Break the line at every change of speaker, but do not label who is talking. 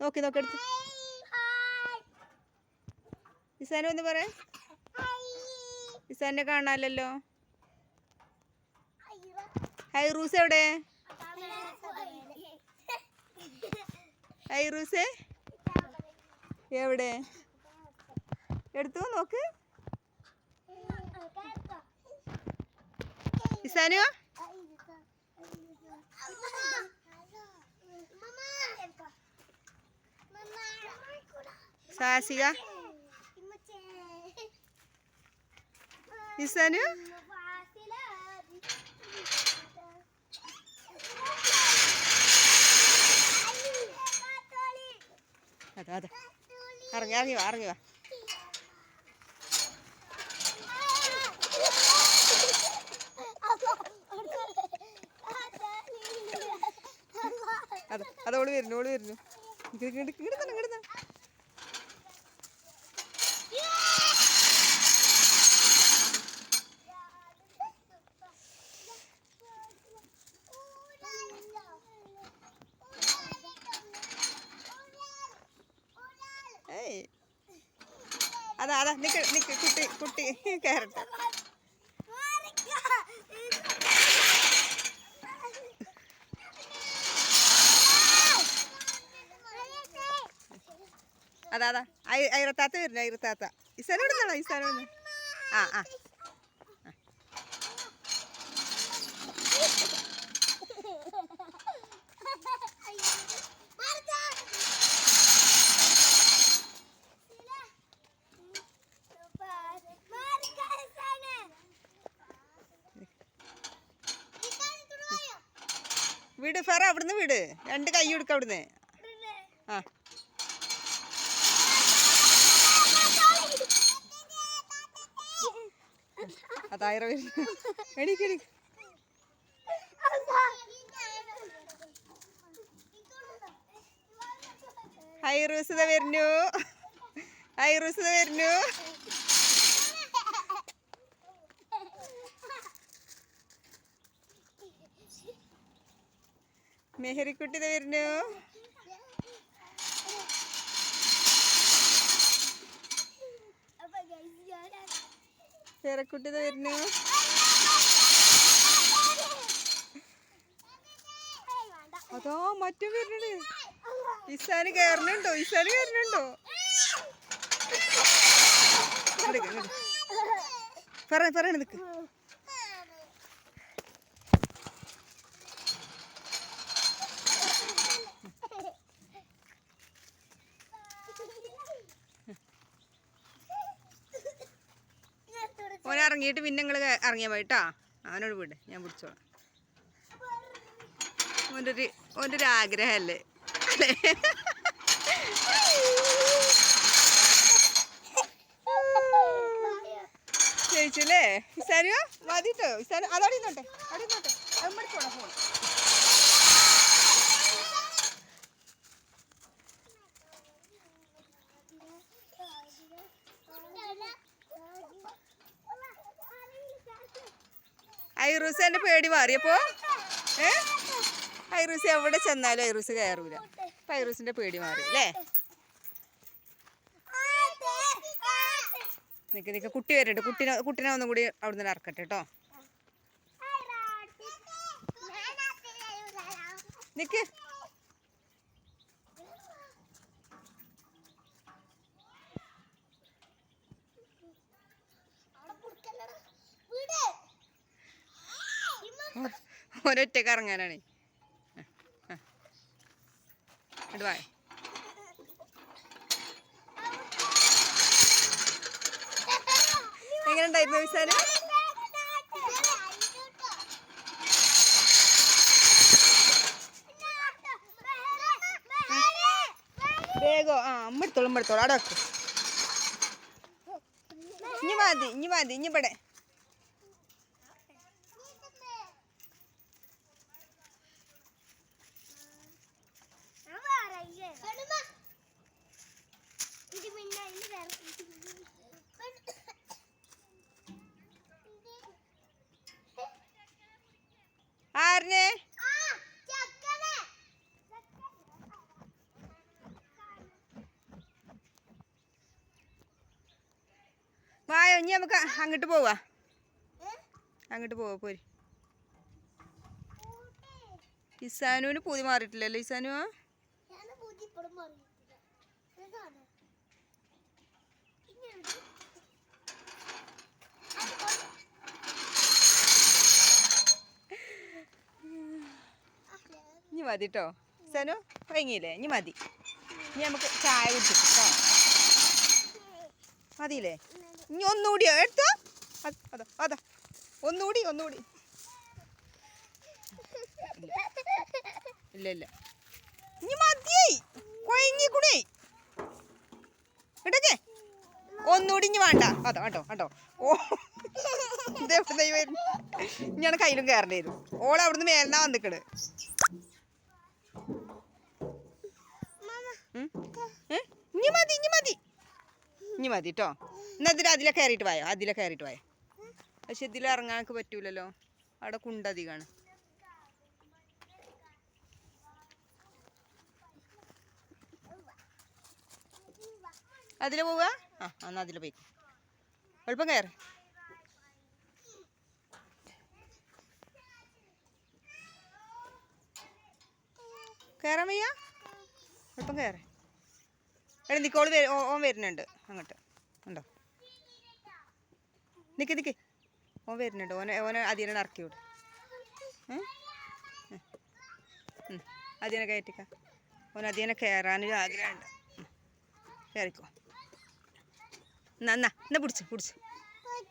നോക്കി നോക്കി എടുത്ത്. ഇസാനും ഒന്ന് പറ. ഇസാനെ കാണാനല്ലോ ഹൈറൂസ് എവിടെ? ഹൈറൂസേ എവിടെ? എടുത്തു നോക്ക്. ഇസാനു? സാസിക ഇസാനു അതെ അതെ ഇറങ്ങി ഇറങ്ങി വാ ഇറങ്ങി വാ അതെ അത് ഓള് വരുന്നു ഓള് വരുന്നു ഇങ്ങോട്ട് ഇങ്ങോട്ട് ഇങ്ങോട്ട് തന്നെ ഇങ്ങോട്ട് തന്നെ അതാ അതാ നിക്ക് നിക്ക് കുട്ടി കുട്ടി കയറട്ടെ അതാ അതാ ഐ- ഐറത്താത്ത വരുന്നു ഐറത്താത്ത. ഇസാനോട് നിന്നാണോ ഇസാനോട് ആ ആ. വിട് ഫെറ അവിടുന്ന് വിട്. രണ്ട് കൈ കൊടുക്ക അവിടുന്ന്. ആ. എണീക്ക് ഹൈറൂസിത വരുന്നു. ഹൈറൂസിത വരുന്നു. മെഹരിക്കുട്ടി വരുന്നു. പേരക്കുട്ടി വരുന്നു. അതോ മറ്റും വരുന്നുണ്ട്. ഇസാന് കയറുന്നുണ്ടോ ഇസാന് കയറുന്നുണ്ടോ പറയണ നിക്ക് ഇറങ്ങിയിട്ട് പിന്നെ നിങ്ങൾ ഇറങ്ങിയാൽ മതി കേട്ടോ അവനോട് വിട് ഞാൻ പിടിച്ചോളാം ഓന്റെ ഒരു ആഗ്രഹമല്ലേ അല്ലേ? ജയിച്ചല്ലേ? ഇസാനിയോ മതിട്ടോ ഇസാനു അതോടെ ഇന്നോട്ടെ അവിടെ ഇന്നോട്ടെ അമ്മടിക്കോളാം ഫോൺ. ഐറൂസ് എന്റെ പേടി മാറിയപ്പോ? ഏ? ഐറൂസ് എവിടെ ചെന്നാലും ഐറൂസ് കയറൂല. അപ്പൊ പേടി മാറി അല്ലേ നിക്ക് നിക്ക് കുട്ടി വരട്ടെ. കുട്ടിനെ കുട്ടിനെ ഒന്നും കൂടി അവിടെ നിന്ന് ഇറക്കട്ടെ കേട്ടോ നിക്ക്. ഒരൊറ്റക്ക് ഇറങ്ങാനാണ്. ഇടുവായ എങ്ങനെ വിസാന് വേഗോ ആ അമ്മ അമ്മടുത്തോളും അമ്മ എടുത്തോളൂ. അവിടെ വെക്കും ഇനി മതി ഇനി മതി ഇനി ഇവിടെ.
നമുക്ക് അങ്ങോട്ട് പോവാ. അങ്ങോട്ട് പോവാ പോരി. ഇസാനുവിന് പൂതി മാറിയിട്ടില്ലല്ലോ ഇസാനു? ഇനി മതി കേട്ടോ ഇസാനു വൈകിയില്ലേ ഇനി മതി. ഇനി നമുക്ക് ചായ കുടിച്ചിട്ട് മതിയില്ലേ? ഇനി ഒന്നുകൂടി എടുത്തോ. അത് അതാ അതാ. ഒന്നുകൂടി ഒന്നുകൂടി. ഇല്ല ഇല്ല. ഇനി മതിയായി കൊയങ്ങിക്കുണേ ഇടക്കേ ഒന്നുകൂടി ഇനി വേണ്ട. അതോ കേട്ടോ കേട്ടോ ഓ. ഇനിയാണ് കയ്യിലും കയറേണ്ടി വരും ഓൾ അവിടുന്ന് മേലെന്നാ വന്നിക്കണ്? ഇനി മതി ഇനി മതി. ഇനി മതി കേട്ടോ എന്നാ അതിലെ കയറിയിട്ട് വായോ? അതിലെ കയറിയിട്ട് വായോ? പക്ഷെ ഇതിൽ ഇറങ്ങാനൊക്കെ പറ്റൂലല്ലോ. അവിടെ കുണ്ടധികമാണ് അതിൽ പോവുക ആ എന്നാ അതിൽ പോയി. എളുപ്പം കയറി. കയറാൻ വയ്യ? എളുപ്പം കയറി. എടാ നിക്കോൾ ഓൻ വരുന്നുണ്ട് അങ്ങോട്ട്. നിക്ക് നിക്ക്. ഓൻ വരുന്നുണ്ട്. ഓനെ ഓനെ അതിനെ ഇറക്കി വിട്. അതിനെ കയറ്റിക്ക. ഓൻ അതിനെ കയറാനൊരു ആഗ്രഹമുണ്ട്. കയറിക്കോ. എന്നാ എന്നാ എന്നാ പിടിച്ച് പിടിച്ച്.